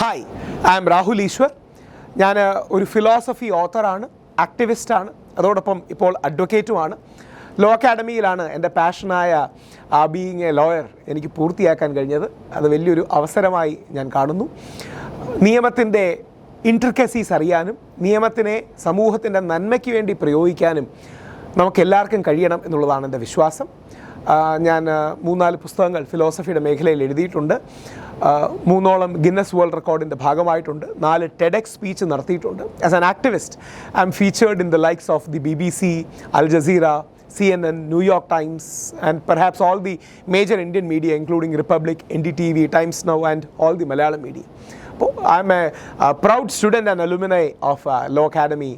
Hi I am Rahul Easwar ഞാൻ ഒരു philosophy ഓത്തറാണ് ആക്ടിവിസ്റ്റാണ് അതോടൊപ്പം ഇപ്പോൾ അഡ്വക്കേറ്റുമാണ് ലോ അക്കാഡമിയിലാണ് എന്റെ പാഷനായ ബീയിങ് എ ലോയർ എനിക്ക് പൂർത്തിയാക്കാൻ കഴിഞ്ഞത്. അത് വലിയൊരു അവസരമായി ഞാൻ കാണുന്നു. നിയമത്തിന്റെ ഇൻട്രിക്കസീസ് അറിയാനും നിയമത്തിനെ സമൂഹത്തിന്റെ നന്മയ്ക്ക് വേണ്ടി പ്രയോഗിക്കാനും നമുക്കെല്ലാവർക്കും കഴിയണം എന്നുള്ളതാണ് എന്റെ വിശ്വാസം. ഞാൻ മൂന്നാൽ പുസ്തകങ്ങൾ ഫിലോസഫിയുടെ മേഖലയിൽ എഴുതിയിട്ടുണ്ട്. മൂന്നോളം ഗിന്നസ് വേൾഡ് റെക്കോർഡിന്റെ ഭാഗമായിട്ടുണ്ട്. നാല് ടെഡെക്സ് സ്പീച്ച് നടത്തിയിട്ടുണ്ട്. As an activist I am featured in the likes of the B B C Al Jazeera C N N New York Times and perhaps all the major Indian media including Republic N D T V Times Now and all the Malayalam media അപ്പോൾ I am a proud student and alumni of law academy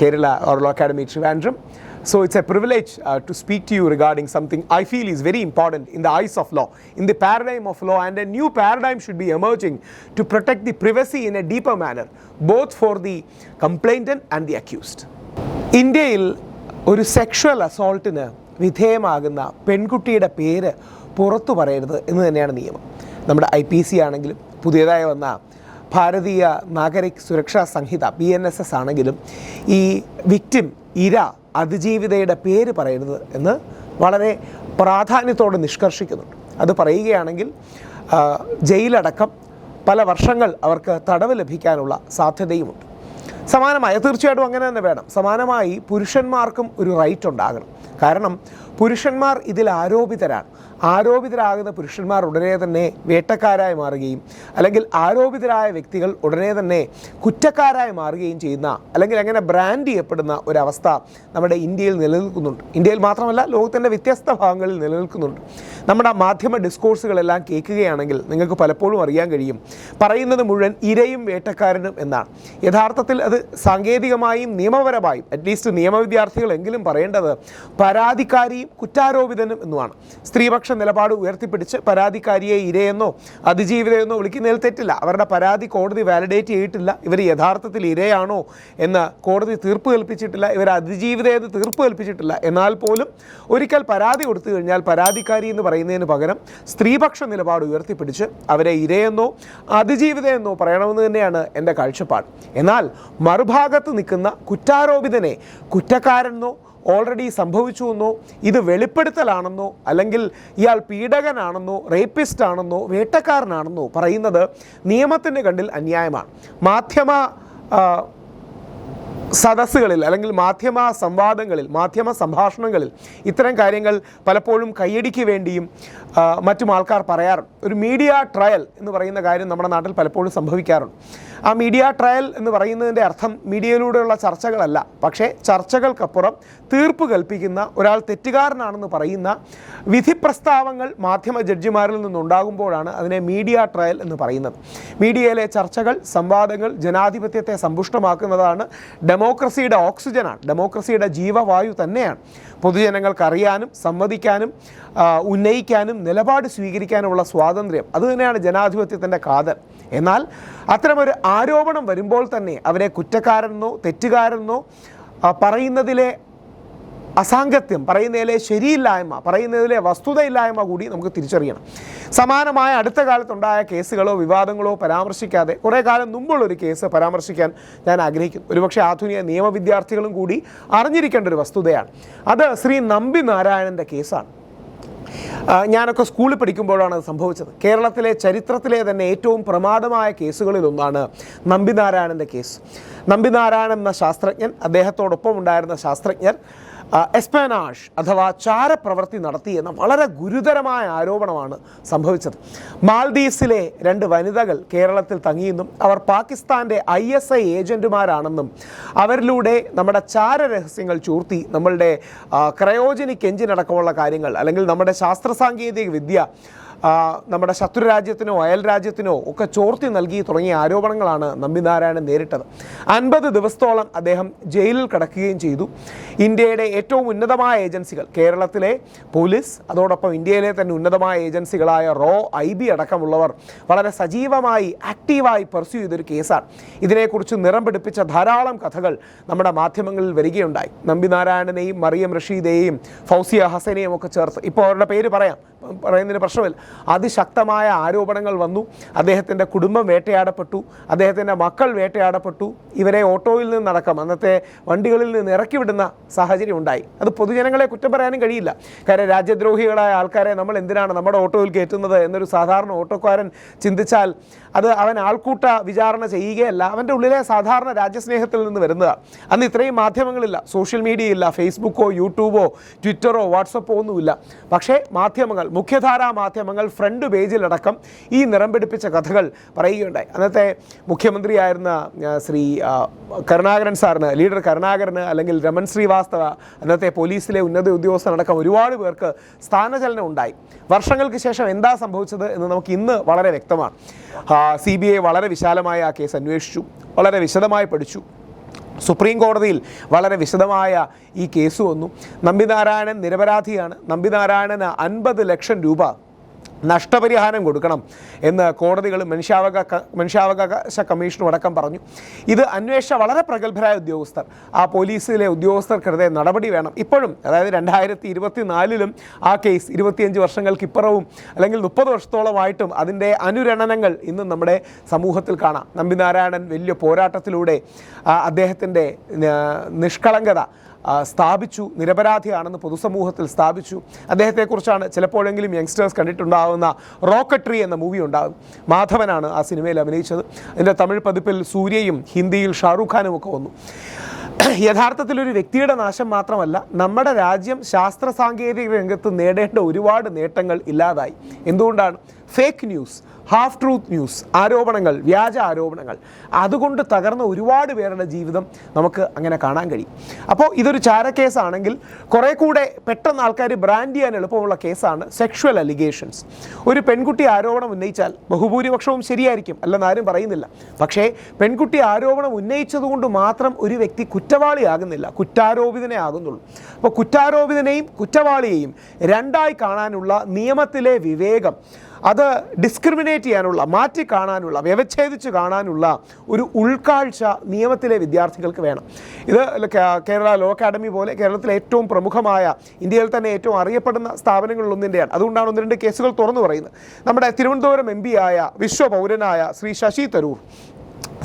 Kerala Oral Academy Trivandrum. So it's a privilege uh, to speak to you regarding something I feel is very important in the eyes of law, in the paradigm of law, and a new paradigm should be emerging to protect the privacy in a deeper manner, both for the complainant and the accused. ഇന്ത്യയിൽ ഒരു sexual അസോൾട്ടിന് വിധേയമാകുന്ന പെൺകുട്ടിയുടെ പേര് പുറത്തു പറയരുത് എന്ന് തന്നെയാണ് നിയമം നമ്മുടെ ഐ പി സി ആണെങ്കിലും പുതിയതായി വന്ന Bharatiya Nagarik Suraksha Sanhita B N S S ആണെങ്കിലും ഈ വിക്റ്റിം ഇര അതിജീവിതയുടെ പേര് പറയുന്നത് എന്ന് വളരെ പ്രാധാന്യത്തോടെ നിഷ്കർഷിക്കുന്നുണ്ട്. അത് പറയുകയാണെങ്കിൽ ജയിലടക്കം പല വർഷങ്ങൾ അവർക്ക് തടവ് ലഭിക്കാനുള്ള സാധ്യതയുമുണ്ട്. സമാനമായ തീർച്ചയായിട്ടും അങ്ങനെ തന്നെ വേണം. സമാനമായി പുരുഷന്മാർക്കും ഒരു റൈറ്റ് ഉണ്ടാകണം. കാരണം പുരുഷന്മാർ ഇതിൽ ആരോപിതരാണ്. ആരോപിതരാകുന്ന പുരുഷന്മാർ ഉടനെ തന്നെ വേട്ടക്കാരായി മാറുകയും അല്ലെങ്കിൽ ആരോപിതരായ വ്യക്തികൾ ഉടനെ തന്നെ കുറ്റക്കാരായി മാറുകയും ചെയ്യുന്ന അല്ലെങ്കിൽ അങ്ങനെ ബ്രാൻഡ് ചെയ്യപ്പെടുന്ന ഒരവസ്ഥ നമ്മുടെ ഇന്ത്യയിൽ നിലനിൽക്കുന്നുണ്ട്. ഇന്ത്യയിൽ മാത്രമല്ല ലോകത്തിന്റെ വ്യത്യസ്ത ഭാഗങ്ങളിൽ നിലനിൽക്കുന്നുണ്ട്. നമ്മുടെ മാധ്യമ ഡിസ്കോഴ്സുകളെല്ലാം കേൾക്കുകയാണെങ്കിൽ നിങ്ങൾക്ക് പലപ്പോഴും അറിയാൻ കഴിയും. പറയുന്നത് മുഴുവൻ ഇരയും വേട്ടക്കാരനും എന്നാണ്. യഥാർത്ഥത്തിൽ അത് സാങ്കേതികമായും നിയമപരമായും അറ്റ്ലീസ്റ്റ് നിയമവിദ്യാർത്ഥികളെങ്കിലും പറയേണ്ടത് പരാതിക്കാരിയും കുറ്റാരോപിതനും എന്നുമാണ്. സ്ത്രീപക്ഷ നിലപാട് ഉയർത്തിപ്പിടിച്ച് പരാതിക്കാരിയെ ഇരയെന്നോ അതിജീവിതയെന്നോ വിളിക്കുന്നതിൽ തെറ്റില്ല. അവരുടെ പരാതി കോടതി വാലിഡേറ്റ് ചെയ്തിട്ടില്ല. ഇവർ യഥാർത്ഥത്തിൽ ഇരയാണോ എന്ന് കോടതി തീർപ്പ് കൽപ്പിച്ചിട്ടില്ല. ഇവർ അതിജീവിതയെന്ന് തീർപ്പ് കൽപ്പിച്ചിട്ടില്ല. എന്നാൽ പോലും ഒരിക്കൽ പരാതി കൊടുത്തു കഴിഞ്ഞാൽ പരാതിക്കാരി എന്ന് പറയുന്നതിന് പകരം സ്ത്രീപക്ഷ നിലപാട് ഉയർത്തിപ്പിടിച്ച് അവരെ ഇരയെന്നോ അതിജീവിതയെന്നോ പറയണമെന്ന് തന്നെയാണ് എന്റെ കാഴ്ചപ്പാട്. എന്നാൽ മറുഭാഗത്ത് നിൽക്കുന്ന കുറ്റാരോപിതനെ കുറ്റക്കാരെന്നോ ഓൾറെഡി സംഭവിച്ചു എന്നോ ഇത് വെളിപ്പെടുത്തലാണെന്നോ അല്ലെങ്കിൽ ഇയാൾ പീഡകനാണെന്നോ റേപ്പിസ്റ്റ് ആണെന്നോ വേട്ടക്കാരനാണെന്നോ പറയുന്നത് നിയമത്തിന്റെ കണ്ടിൽ അന്യായമാണ്. മാധ്യമ സദസ്സുകളിൽ അല്ലെങ്കിൽ മാധ്യമ സംവാദങ്ങളിൽ മാധ്യമ സംഭാഷണങ്ങളിൽ ഇത്തരം കാര്യങ്ങൾ പലപ്പോഴും കയ്യടിക്ക് വേണ്ടിയും മറ്റും ആൾക്കാർ പറയാറുണ്ട് ഒരു മീഡിയ ട്രയൽ എന്ന് പറയുന്ന കാര്യം നമ്മുടെ നാട്ടിൽ പലപ്പോഴും സംഭവിക്കാറുണ്ട്. ആ മീഡിയ ട്രയൽ എന്ന് പറയുന്നതിന്റെ അർത്ഥം മീഡിയയിലൂടെയുള്ള ചർച്ചകളല്ല. പക്ഷേ ചർച്ചകൾക്കപ്പുറം തീർപ്പ് കൽപ്പിക്കുന്ന ഒരാൾ തെറ്റുകാരനാണെന്ന് പറയുന്ന വിധി പ്രസ്താവങ്ങൾ മാധ്യമ ജഡ്ജിമാരിൽ നിന്നുണ്ടാകുമ്പോഴാണ് അതിനെ മീഡിയ ട്രയൽ എന്ന് പറയുന്നത്. മീഡിയയിലെ ചർച്ചകൾ സംവാദങ്ങൾ ജനാധിപത്യത്തെ സമ്പുഷ്ടമാക്കുന്നതാണ് ഡെമോക്രസിയുടെ ഓക്സിജനാണ്. ഡെമോക്രസിയുടെ ജീവവായു തന്നെയാണ്. പൊതുജനങ്ങൾക്ക് അറിയാനും സമ്മതിക്കാനും ഉന്നയിക്കാനും നിലപാട് സ്വീകരിക്കാനുമുള്ള സ്വാതന്ത്ര്യം. അതുതന്നെയാണ് ജനാധിപത്യത്തിന്റെ കാതൽ. എന്നാൽ അത്തരമൊരു ആരോപണം വരുമ്പോൾ തന്നെ അവരെ കുറ്റക്കാരെന്നോ തെറ്റുകാരെന്നോ പറയുന്നതിലെ അസാംഗത്യം പറയുന്നതിലെ ശരിയില്ലായ്മ പറയുന്നതിലെ വസ്തുതയില്ലായ്മ കൂടി നമുക്ക് തിരിച്ചറിയണം. സമാനമായ അടുത്ത കാലത്തുണ്ടായ കേസുകളോ വിവാദങ്ങളോ പരാമർശിക്കാതെ കുറേ കാലം മുമ്പുള്ളൊരു കേസ് പരാമർശിക്കാൻ ഞാൻ ആഗ്രഹിക്കുന്നു. ഒരുപക്ഷെ ആധുനിക നിയമ വിദ്യാർത്ഥികളും കൂടി അറിഞ്ഞിരിക്കേണ്ട ഒരു വസ്തുതയാണ്. അത് ശ്രീ നമ്പി നാരായണന്റെ കേസാണ്. ഞാനൊക്കെ സ്കൂളിൽ പഠിക്കുമ്പോഴാണ് അത് സംഭവിച്ചത്. കേരളത്തിലെ ചരിത്രത്തിലെ തന്നെ ഏറ്റവും പ്രമാദമായ കേസുകളിലൊന്നാണ് നമ്പിനാരായണന്റെ കേസ്. നമ്പി നാരായണൻ എന്ന ശാസ്ത്രജ്ഞൻ അദ്ദേഹത്തോടൊപ്പം ഉണ്ടായിരുന്ന ശാസ്ത്രജ്ഞർ എസ്പാനാഷ് അഥവാ ചാരപ്രവൃത്തി നടത്തിയെന്ന വളരെ ഗുരുതരമായ ആരോപണമാണ് സംഭവിച്ചത്. മാൽദീവ്സിലെ രണ്ട് വനിതകൾ കേരളത്തിൽ തങ്ങിയെന്നും അവർ പാകിസ്ഥാന്റെ ഐ എസ് ഐ ഏജന്റുമാരാണെന്നും അവരിലൂടെ നമ്മുടെ ചാര രഹസ്യങ്ങൾ ചൂർത്തി നമ്മളുടെ ക്രയോജനിക് എഞ്ചിൻ അടക്കമുള്ള കാര്യങ്ങൾ അല്ലെങ്കിൽ നമ്മുടെ ശാസ്ത്ര സാങ്കേതിക വിദ്യ നമ്മുടെ ശത്രു രാജ്യത്തിനോ അയൽ രാജ്യത്തിനോ ഒക്കെ ചോർത്തി നൽകി തുടങ്ങിയ ആരോപണങ്ങളാണ് നമ്പിനാരായണൻ നേരിട്ടത്. അൻപത് ദിവസത്തോളം അദ്ദേഹം ജയിലിൽ കിടക്കുകയും ചെയ്തു. ഇന്ത്യയുടെ ഏറ്റവും ഉന്നതമായ ഏജൻസികൾ കേരളത്തിലെ പോലീസ് അതോടൊപ്പം ഇന്ത്യയിലെ തന്നെ ഉന്നതമായ ഏജൻസികളായ റോ ഐ ബി അടക്കമുള്ളവർ വളരെ സജീവമായി ആക്റ്റീവായി പെർസ്യൂ ചെയ്തൊരു കേസാണ്. ഇതിനെക്കുറിച്ച് നിറം പിടിപ്പിച്ച ധാരാളം കഥകൾ നമ്മുടെ മാധ്യമങ്ങളിൽ വരികയുണ്ടായി. നമ്പിനാരായണനെയും മറിയം റഷീദയെയും ഫൗസിയ ഹസനെയും ഒക്കെ ചേർത്ത്. ഇപ്പോൾ അവരുടെ പേര് പറയാം. പറയുന്നതിന് പ്രശ്നമില്ല. അതിശക്തമായ ആരോപണങ്ങൾ വന്നു. അദ്ദേഹത്തിന്റെ കുടുംബം വേട്ടയാടപ്പെട്ടു. അദ്ദേഹത്തിന്റെ മക്കൾ വേട്ടയാടപ്പെട്ടു. ഇവരെ ഓട്ടോയിൽ നിന്നടക്കം അന്നത്തെ വണ്ടികളിൽ നിന്ന് ഇറക്കി വിടുന്ന സാഹചര്യം ഉണ്ടായി. അത് പൊതുജനങ്ങളെ കുറ്റം പറയാനും കഴിയില്ല. കാര്യം രാജ്യദ്രോഹികളായ ആൾക്കാരെ നമ്മൾ എന്തിനാണ് നമ്മുടെ ഓട്ടോയിൽ കയറ്റുന്നത് എന്നൊരു സാധാരണ ഓട്ടോക്കാരൻ ചിന്തിച്ചാൽ അത് അവൻ ആൾക്കൂട്ട വിചാരണ ചെയ്യുകയല്ല. അവന്റെ ഉള്ളിലെ സാധാരണ രാജ്യസ്നേഹത്തിൽ നിന്ന് വരുന്നതാണ് അന്ന് ഇത്രയും മാധ്യമങ്ങളില്ല. സോഷ്യൽ മീഡിയ ഇല്ല ഫേസ്ബുക്കോ യൂട്യൂബോ ട്വിറ്ററോ വാട്സപ്പോ ഒന്നുമില്ല. പക്ഷേ മാധ്യമങ്ങൾ മുഖ്യധാരാ മാധ്യമങ്ങൾ ഫ്രണ്ട് പേജിലടക്കം ഈ നിറം പിടിപ്പിച്ച കഥകൾ പറയുകയുണ്ടായി. അന്നത്തെ മുഖ്യമന്ത്രിയായിരുന്ന ശ്രീ കരുണാകരൻ സാറിന് ലീഡർ കരുണാകരന് അല്ലെങ്കിൽ രമൺ ശ്രീവാസ്തവ അന്നത്തെ പോലീസിലെ ഉന്നത ഉദ്യോഗസ്ഥനടക്കം ഒരുപാട് പേർക്ക് സ്ഥാനചലനം ഉണ്ടായി. വർഷങ്ങൾക്ക് ശേഷം എന്താ സംഭവിച്ചത് എന്ന് നമുക്ക് ഇന്ന് വളരെ വ്യക്തമാണ്. സി ബി ഐ വളരെ വിശാലമായ ആ കേസ് അന്വേഷിച്ചു വളരെ വിശദമായി പഠിച്ചു. സുപ്രീം കോടതിയിൽ വളരെ വിശദമായ ഈ കേസ് വന്നു. നമ്പിനാരായണൻ നിരപരാധിയാണ്. നമ്പിനാരായണന് അൻപത് ലക്ഷം രൂപ നഷ്ടപരിഹാരം കൊടുക്കണം എന്ന് കോടതികൾ മനുഷ്യാവകാശ മനുഷ്യാവകാശ കമ്മീഷനും അടക്കം പറഞ്ഞു. ഇത് അന്വേഷിച്ച വളരെ പ്രഗത്ഭരായ ഉദ്യോഗസ്ഥർ. ആ പോലീസിലെ ഉദ്യോഗസ്ഥർക്കെതിരെ നടപടി വേണം. ഇപ്പോഴും അതായത് രണ്ടായിരത്തി ഇരുപത്തിനാലിലും ആ കേസ് ഇരുപത്തിയഞ്ച് വർഷങ്ങൾക്ക് ഇപ്പുറവും അല്ലെങ്കിൽ മുപ്പത് വർഷത്തോളമായിട്ടും അതിന്റെ അനുരണനങ്ങൾ ഇന്നും നമ്മുടെ സമൂഹത്തിൽ കാണാം. നമ്പിനാരായണൻ വലിയ പോരാട്ടത്തിലൂടെ അദ്ദേഹത്തിന്റെ നിഷ്കളങ്കത സ്ഥാപിച്ചു. നിരപരാധിയാണെന്ന് പൊതുസമൂഹത്തിൽ സ്ഥാപിച്ചു. അദ്ദേഹത്തെക്കുറിച്ചാണ് ചിലപ്പോഴെങ്കിലും യങ്സ്റ്റേഴ്സ് കണ്ടിട്ടുണ്ടാകുന്ന റോക്കട്രി എന്ന മൂവി ഉണ്ടാകും. മാധവനാണ് ആ സിനിമയിൽ അഭിനയിച്ചത്. അതിന്റെ തമിഴ് പതിപ്പിൽ സൂര്യയും ഹിന്ദിയിൽ ഷാറൂഖ് ഖാനും ഒക്കെ വന്നു. യഥാർത്ഥത്തിൽ ഒരു വ്യക്തിയുടെ നാശം മാത്രമല്ല നമ്മുടെ രാജ്യം ശാസ്ത്ര സാങ്കേതിക രംഗത്ത് നേടേണ്ട ഒരുപാട് നേട്ടങ്ങൾ ഇല്ലാതായി. എന്തുകൊണ്ടാണ്? Fake news half truth news ആരോപണങ്ങൾ വ്യാജ ആരോപണങ്ങൾ. അതുകൊണ്ട് തകർന്ന ഒരുപാട് പേരുടെ ജീവിതം നമുക്ക് അങ്ങനെ കാണാൻ കഴിയും. അപ്പോൾ ഇതൊരു ചാരക്കേസാണെങ്കിൽ കുറേ കൂടെ പെട്ടെന്ന് ആൾക്കാർ ബ്രാൻഡ് ചെയ്യാൻ എളുപ്പമുള്ള കേസാണ് സെക്ഷുവൽ അലിഗേഷൻസ് ഒരു പെൺകുട്ടി ആരോപണം ഉന്നയിച്ചാൽ ബഹുഭൂരിപക്ഷവും ശരിയായിരിക്കും അല്ലെന്ന് ആരും പറയുന്നില്ല. പക്ഷേ പെൺകുട്ടി ആരോപണം ഉന്നയിച്ചതുകൊണ്ട് മാത്രം ഒരു വ്യക്തി കുറ്റവാളിയാകുന്നില്ല കുറ്റാരോപിതനെ ആകുന്നുള്ളൂ. അപ്പോൾ കുറ്റാരോപിതനെയും കുറ്റവാളിയെയും രണ്ടായി കാണാനുള്ള നിയമത്തിലെ വിവേകം അത് ഡിസ്ക്രിമിനേറ്റ് ചെയ്യാനുള്ള മാറ്റി കാണാനുള്ള വ്യവച്ഛേദിച്ച് കാണാനുള്ള ഒരു ഉൾക്കാഴ്ച നിയമത്തിലെ വിദ്യാർത്ഥികൾക്ക് വേണം. ഇത് കേരള ലോ അക്കാഡമി പോലെ കേരളത്തിലെ ഏറ്റവും പ്രമുഖമായ ഇന്ത്യയിൽ തന്നെ ഏറ്റവും അറിയപ്പെടുന്ന സ്ഥാപനങ്ങളിലൊന്നിന്റെയാണ് അതുകൊണ്ടാണ് ഒന്ന് രണ്ട് കേസുകൾ തുറന്നു പറയുന്നത്. നമ്മുടെ തിരുവനന്തപുരം എം ആയ വിശ്വപൗരനായ ശ്രീ ശശി തരൂർ.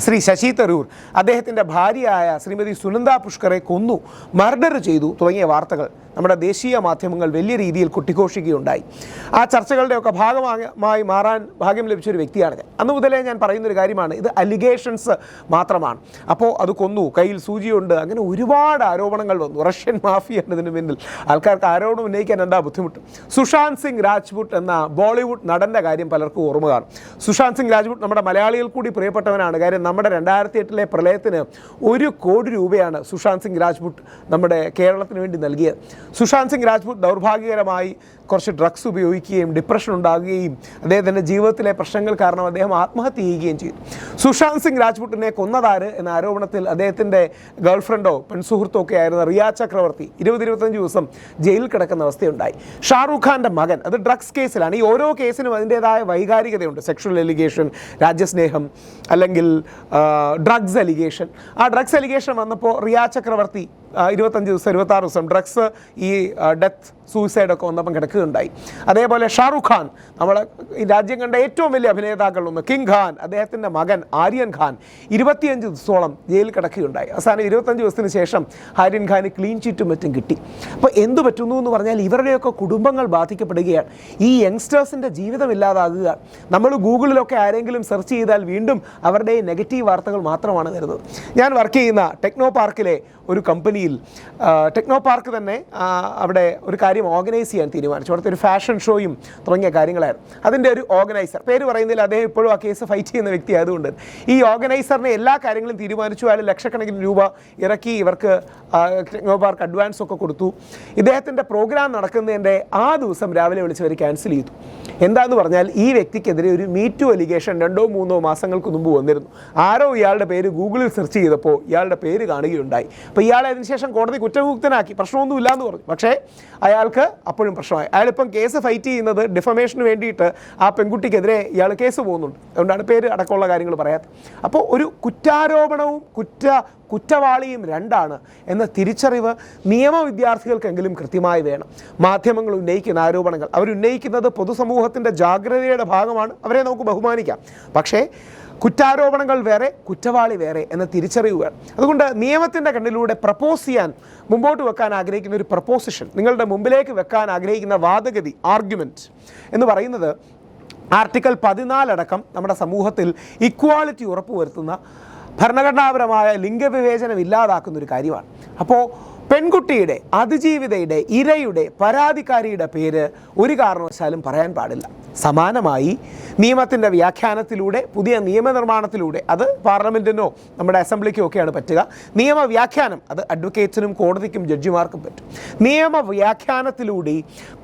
ശ്രീ ശശി തരൂർ അദ്ദേഹത്തിന്റെ ഭാര്യയായ ശ്രീമതി സുനന്ദ പുഷ്കറെ കൊന്നു മർഡർ ചെയ്തു തുടങ്ങിയ വാർത്തകൾ നമ്മുടെ ദേശീയ മാധ്യമങ്ങൾ വലിയ രീതിയിൽ കുട്ടിഘോഷിക്കുകയുണ്ടായി. ആ ചർച്ചകളുടെയൊക്കെ ഭാഗമായി മാറാൻ ഭാഗ്യം ലഭിച്ച ഒരു വ്യക്തിയാണ് ഞാൻ അന്ന് മുതലേ ഞാൻ പറയുന്നൊരു കാര്യമാണ് ഇത് അലിഗേഷൻസ് മാത്രമാണ്. അപ്പോൾ അത് കൊന്നു കയ്യിൽ സൂചിയുണ്ട് അങ്ങനെ ഒരുപാട് ആരോപണങ്ങൾ വന്നു. റഷ്യൻ മാഫിയ എന്നതിന് പിന്നിൽ ആൾക്കാർക്ക് ആരോപണം ഉന്നയിക്കാൻ എന്താ ബുദ്ധിമുട്ട്? സുശാന്ത് സിംഗ് രാജ്പുട്ട് എന്ന ബോളിവുഡ് നടന്റെ കാര്യം പലർക്കും ഓർമ്മ കാണും. സുശാന്ത് സിംഗ് രാജ്പുട്ട് നമ്മുടെ മലയാളികൾ കൂടി പ്രിയപ്പെട്ടവനാണ്. കാര്യം നമ്മുടെ രണ്ടായിരത്തി എട്ടിലെ പ്രളയത്തിന് ഒരു കോടി രൂപയാണ് സുശാന്ത് സിംഗ് രാജ്പുട്ട് നമ്മുടെ കേരളത്തിന് വേണ്ടി നൽകിയത്. സുശാന്ത് സിംഗ് രാജ്പുട്ട് ദൗർഭാഗ്യകരമായി കുറച്ച് ഡ്രഗ്സ് ഉപയോഗിക്കുകയും ഡിപ്രഷൻ ഉണ്ടാകുകയും അദ്ദേഹത്തിന്റെ ജീവിതത്തിലെ പ്രശ്നങ്ങൾ കാരണം അദ്ദേഹം ആത്മഹത്യ ചെയ്യുകയും ചെയ്തു. സുശാന്ത് സിംഗ് രാജ്പുട്ടിനെ കൊന്നതാര് എന്ന ആരോപണത്തിൽ അദ്ദേഹത്തിന്റെ ഗേൾഫ്രണ്ടോ പെൺസുഹൃത്തോ ഒക്കെ ആയിരുന്ന റിയ ചക്രവർത്തി ഇരുപത് ഇരുപത്തഞ്ച് ദിവസം ജയിലിൽ കിടക്കുന്ന അവസ്ഥയുണ്ടായി. ഷാറൂഖ് ഖാന്റെ മകൻ അത് ഡ്രഗ്സ് കേസിലാണ്. ഈ ഓരോ കേസിനും അതിന്റേതായ വൈകാരികതയുണ്ട്. സെക്ഷൽ എലിഗേഷൻ രാജ്യസ്നേഹം അല്ലെങ്കിൽ ഡ്രഗ്സ് എലിഗേഷൻ ആ ഡ്രഗ്സ് എലിഗേഷൻ വന്നപ്പോൾ റിയ ചക്രവർത്തി ഇരുപത്തഞ്ച് ദിവസം ഇരുപത്താറ് ദിവസം ഡ്രഗ്സ് ഈ ഡെത്ത് സൂയിസൈഡൊക്കെ വന്നപ്പം കിടക്കുകയുണ്ടായി. അതേപോലെ ഷാറുഖ് ഖാൻ നമ്മളെ ഈ രാജ്യം കണ്ട ഏറ്റവും വലിയ അഭിനേതാക്കളിലൊന്ന് കിങ് ഖാൻ അദ്ദേഹത്തിന്റെ മകൻ ആര്യൻ ഖാൻ ഇരുപത്തിയഞ്ച് ദിവസത്തോളം ജയിലിൽ കിടക്കുകയുണ്ടായി. അവസാനം ഇരുപത്തഞ്ച് ദിവസത്തിന് ശേഷം ആര്യൻ ഖാന് ക്ലീൻ ചീറ്റും മറ്റും കിട്ടി. അപ്പോൾ എന്ത് പറ്റുന്നു എന്ന് പറഞ്ഞാൽ ഇവരുടെയൊക്കെ കുടുംബങ്ങൾ ബാധിക്കപ്പെടുകയാണ്. ഈ യങ്സ്റ്റേഴ്സിന്റെ ജീവിതം ഇല്ലാതാകുക. നമ്മൾ ഗൂഗിളിലൊക്കെ ആരെങ്കിലും സെർച്ച് ചെയ്താൽ വീണ്ടും അവരുടെ നെഗറ്റീവ് വാർത്തകൾ മാത്രമാണ് വരുന്നത്. ഞാൻ വർക്ക് ചെയ്യുന്ന ടെക്നോ പാർക്കിലെ ഒരു കമ്പനിയിൽ ആ, ടെക്നോ പാർക്ക് തന്നെ അവിടെ ഒരു കാര്യം ഓർഗനൈസ് ചെയ്യാൻ തീരുമാനിച്ചു. അവിടുത്തെ ഒരു ഫാഷൻ ഷോയും തുടങ്ങിയ കാര്യങ്ങളായിരുന്നു. അതിന്റെ ഒരു ഓർഗനൈസർ. പേര് പറയുന്നതിൽ അദ്ദേഹം ഇപ്പോഴും ആ കേസ് ഫൈറ്റ് ചെയ്യുന്ന വ്യക്തി ആയതുകൊണ്ട് ഈ ഓർഗനൈസറിനെ എല്ലാ കാര്യങ്ങളും തീരുമാനിച്ചു. അയാൾ ലക്ഷക്കണക്കിന് രൂപ ഇറക്കി ഇവർക്ക് ടെക്നോ പാർക്ക് അഡ്വാൻസ് ഒക്കെ കൊടുത്തു. ഇദ്ദേഹത്തിന്റെ പ്രോഗ്രാം നടക്കുന്നതിന്റെ ആ ദിവസം രാവിലെ വിളിച്ച് അവർ ക്യാൻസൽ ചെയ്തു. എന്താന്ന് പറഞ്ഞാൽ ഈ വ്യക്തിക്കെതിരെ ഒരു മീറ്റു അലിഗേഷൻ രണ്ടോ മൂന്നോ മാസങ്ങൾക്ക് മുമ്പ് വന്നിരുന്നു. ആരോ ഇയാളുടെ പേര് ഗൂഗിളിൽ സെർച്ച് ചെയ്തപ്പോൾ ഇയാളുടെ പേര് കാണുകയുണ്ടായി. അപ്പോൾ ഇയാളെ അതിന് അതിനുശേഷം കോടതി കുറ്റമുക്തനാക്കി പ്രശ്നമൊന്നുമില്ല എന്ന് പറഞ്ഞു. പക്ഷേ അയാൾക്ക് അപ്പോഴും പ്രശ്നമായി. അയാളിപ്പം കേസ് ഫൈറ്റ് ചെയ്യുന്നത് ഡിഫമേഷന് വേണ്ടിയിട്ട് ആ പെൺകുട്ടിക്കെതിരെ ഇയാൾ കേസ് പോകുന്നുണ്ട്. അതുകൊണ്ടാണ് പേര് അടക്കമുള്ള കാര്യങ്ങൾ പറയാത്തത്. അപ്പോൾ ഒരു കുറ്റാരോപണവും കുറ്റ കുറ്റവാളിയും രണ്ടാണ് എന്ന തിരിച്ചറിവ് നിയമ വിദ്യാർത്ഥികൾക്കെങ്കിലും കൃത്യമായി വേണം. മാധ്യമങ്ങൾ ഉന്നയിക്കുന്ന ആരോപണങ്ങൾ. അവരുന്നയിക്കുന്നത് പൊതുസമൂഹത്തിന്റെ ജാഗ്രതയുടെ ഭാഗമാണ്. അവരെ നമുക്ക് ബഹുമാനിക്കാം. പക്ഷേ കുറ്റാരോപണങ്ങൾ വേറെ കുറ്റവാളി വേറെ എന്ന തിരിച്ചറിയുക. അതുകൊണ്ട് നിയമത്തിന്റെ കണ്ണിലൂടെ പ്രപ്പോസ് ചെയ്യാൻ മുമ്പോട്ട് വെക്കാൻ ആഗ്രഹിക്കുന്ന ഒരു പ്രപ്പോസിഷൻ നിങ്ങളുടെ മുമ്പിലേക്ക് വെക്കാൻ ആഗ്രഹിക്കുന്ന വാദഗതി ആർഗ്യുമെന്റ് എന്ന് പറയുന്നത് ആർട്ടിക്കിൾ പതിനാലടക്കം നമ്മുടെ സമൂഹത്തിൽ ഇക്വാളിറ്റി ഉറപ്പുവരുത്തുന്ന ഭരണഘടനാപരമായ ലിംഗവിവേചനം ഇല്ലാതാക്കുന്ന ഒരു കാര്യമാണ്. അപ്പോൾ പെൺകുട്ടിയുടെ അതിജീവിതയുടെ ഇരയുടെ പരാതിക്കാരിയുടെ പേര് ഒരു കാരണവശാലും പറയാൻ പാടില്ല. സമാനമായി നിയമത്തിന്റെ വ്യാഖ്യാനത്തിലൂടെ പുതിയ നിയമനിർമ്മാണത്തിലൂടെ അത് പാർലമെന്റിനോ നമ്മുടെ അസംബ്ലിക്കോ ഒക്കെയാണ് പറ്റുക. നിയമവ്യാഖ്യാനം അത് അഡ്വക്കേറ്റ്സിനും കോടതിക്കും ജഡ്ജിമാർക്കും പറ്റും. നിയമവ്യാഖ്യാനത്തിലൂടെ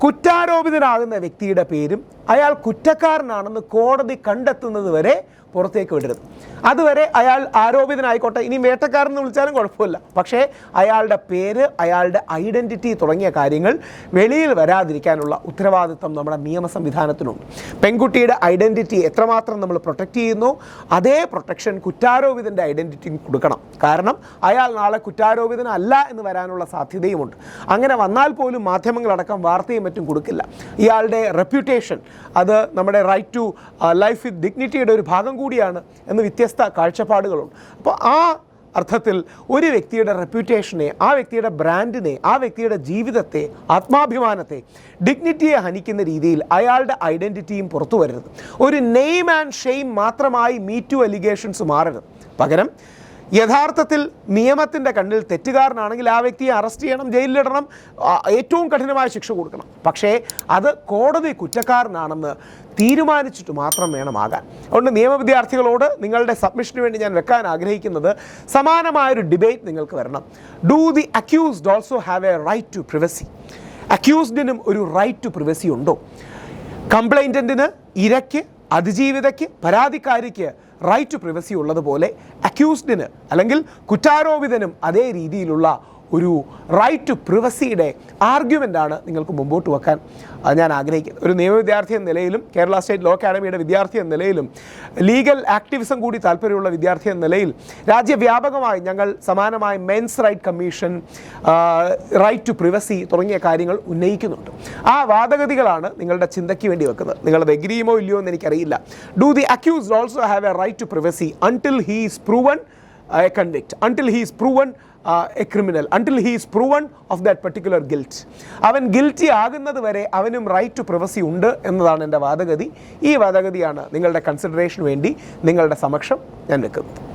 കുറ്റാരോപിതനാകുന്ന വ്യക്തിയുടെ പേരും അയാൾ കുറ്റക്കാരനാണെന്ന് കോടതി കണ്ടെത്തുന്നത് വരെ പുറത്തേക്ക് വിടരുത്. അതുവരെ അയാൾ ആരോപിതനായിക്കോട്ടെ. ഇനി വേട്ടക്കാരൻ എന്ന് വിളിച്ചാലും കുഴപ്പമില്ല. പക്ഷേ അയാളുടെ പേര് അയാളുടെ ഐഡന്റിറ്റി തുടങ്ങിയ കാര്യങ്ങൾ വെളിയിൽ വരാതിരിക്കാനുള്ള ഉത്തരവാദിത്വം നമ്മുടെ നിയമ സംവിധാനത്തിനുണ്ട്. പെൺകുട്ടിയുടെ ഐഡന്റിറ്റി എത്രമാത്രം നമ്മൾ പ്രൊട്ടക്റ്റ് ചെയ്യുന്നു അതേ പ്രൊട്ടക്ഷൻ കുറ്റാരോപിതന്റെ ഐഡന്റിറ്റിയും കൊടുക്കണം. കാരണം അയാൾ നാളെ കുറ്റാരോപിതനല്ല എന്ന് വരാനുള്ള സാധ്യതയുമുണ്ട്. അങ്ങനെ വന്നാൽ പോലും മാധ്യമങ്ങളടക്കം വാർത്തയും മറ്റും കൊടുക്കില്ല. ഇയാളുടെ റെപ്യൂട്ടേഷൻ അത് നമ്മുടെ റൈറ്റ് ടു ലൈഫ് വിത്ത് ഡിഗ്നിറ്റിയുടെ ഒരു ഭാഗം കൂടിയാണ് എന്ന് വ്യത്യസ്ത കാഴ്ചപ്പാടുകളുണ്ട്. അപ്പോൾ ആ അർത്ഥത്തിൽ ഒരു വ്യക്തിയുടെ റെപ്യൂട്ടേഷനെ ആ വ്യക്തിയുടെ ബ്രാൻഡിനെ ആ വ്യക്തിയുടെ ജീവിതത്തെ ആത്മാഭിമാനത്തെ ഡിഗ്നിറ്റിയെ ഹനിക്കുന്ന രീതിയിൽ അയാളുടെ ഐഡന്റിറ്റിയും പുറത്തു വരരുത് ഒരു നെയിം ആൻഡ് ഷെയിം മാത്രമായി മീറ്റു അലിഗേഷൻസ് മാറരുത്. പകരം യഥാർത്ഥത്തിൽ നിയമത്തിന്റെ കണ്ണിൽ തെറ്റുകാരനാണെങ്കിൽ ആ വ്യക്തിയെ അറസ്റ്റ് ചെയ്യണം ജയിലിലിടണം ഏറ്റവും കഠിനമായ ശിക്ഷ കൊടുക്കണം. പക്ഷേ അത് കോടതി കുറ്റക്കാരനാണെന്ന് തീരുമാനിച്ചിട്ട് മാത്രം വേണം വേണമാകാൻ അതുകൊണ്ട് നിയമ വിദ്യാർത്ഥികളോട് നിങ്ങളുടെ സബ്മിഷന് വേണ്ടി ഞാൻ വെക്കാൻ ആഗ്രഹിക്കുന്നത് സമാനമായൊരു ഡിബേറ്റ് നിങ്ങൾക്ക് വരണം. Do the accused also have a right to privacy അക്യൂസ്ഡിനും ഒരു റൈറ്റ് ടു പ്രിവസി ഉണ്ടോ? കംപ്ലൈന്റന്റിന് ഇരയ്ക്ക് അതിജീവിതയ്ക്ക് പരാതിക്കാരിക്ക് റൈറ്റ് ടു പ്രിവസി ഉള്ളതുപോലെ അക്യൂസ്ഡിന് അല്ലെങ്കിൽ കുറ്റാരോപിതനും അതേ രീതിയിലുള്ള ഒരു റൈറ്റ് ടു പ്രിവസിയുടെ ആർഗ്യുമെന്റാണ് നിങ്ങൾക്ക് മുമ്പോട്ട് വെക്കാൻ ഞാൻ ആഗ്രഹിക്കുന്നത്. ഒരു നിയമ വിദ്യാർത്ഥി എന്ന നിലയിലും കേരള സ്റ്റേറ്റ് ലോ അക്കാഡമിയുടെ വിദ്യാർത്ഥി എന്ന നിലയിലും ലീഗൽ ആക്ടിവിസം കൂടി താല്പര്യമുള്ള വിദ്യാർത്ഥി എന്ന നിലയിൽ രാജ്യവ്യാപകമായി ഞങ്ങൾ സമാനമായ men's right commission right to privacy തുടങ്ങിയ കാര്യങ്ങൾ ഉന്നയിക്കുന്നുണ്ട്. ആ വാദഗതികളാണ് നിങ്ങളുടെ ചിന്തയ്ക്ക് വേണ്ടി വെക്കുന്നത്. നിങ്ങളത് എഗ്രിയുമോ ഇല്ലയോ എന്ന് എനിക്കറിയില്ല. Do the accused also have a right to privacy until he is proven a convict until he is proven a criminal until he is proven of that particular guilt അവൻ ഗിൽറ്റി ആകുന്നത് വരെ അവനും റൈറ്റ് ടു പ്രിവസി ഉണ്ട് എന്നതാണ് എന്റെ വാദഗതി. ഈ വാദഗതിയാണ് നിങ്ങളുടെ കൺസിഡറേഷന് വേണ്ടി നിങ്ങളുടെ സമക്ഷം ഞാൻ വെക്കുന്നത്.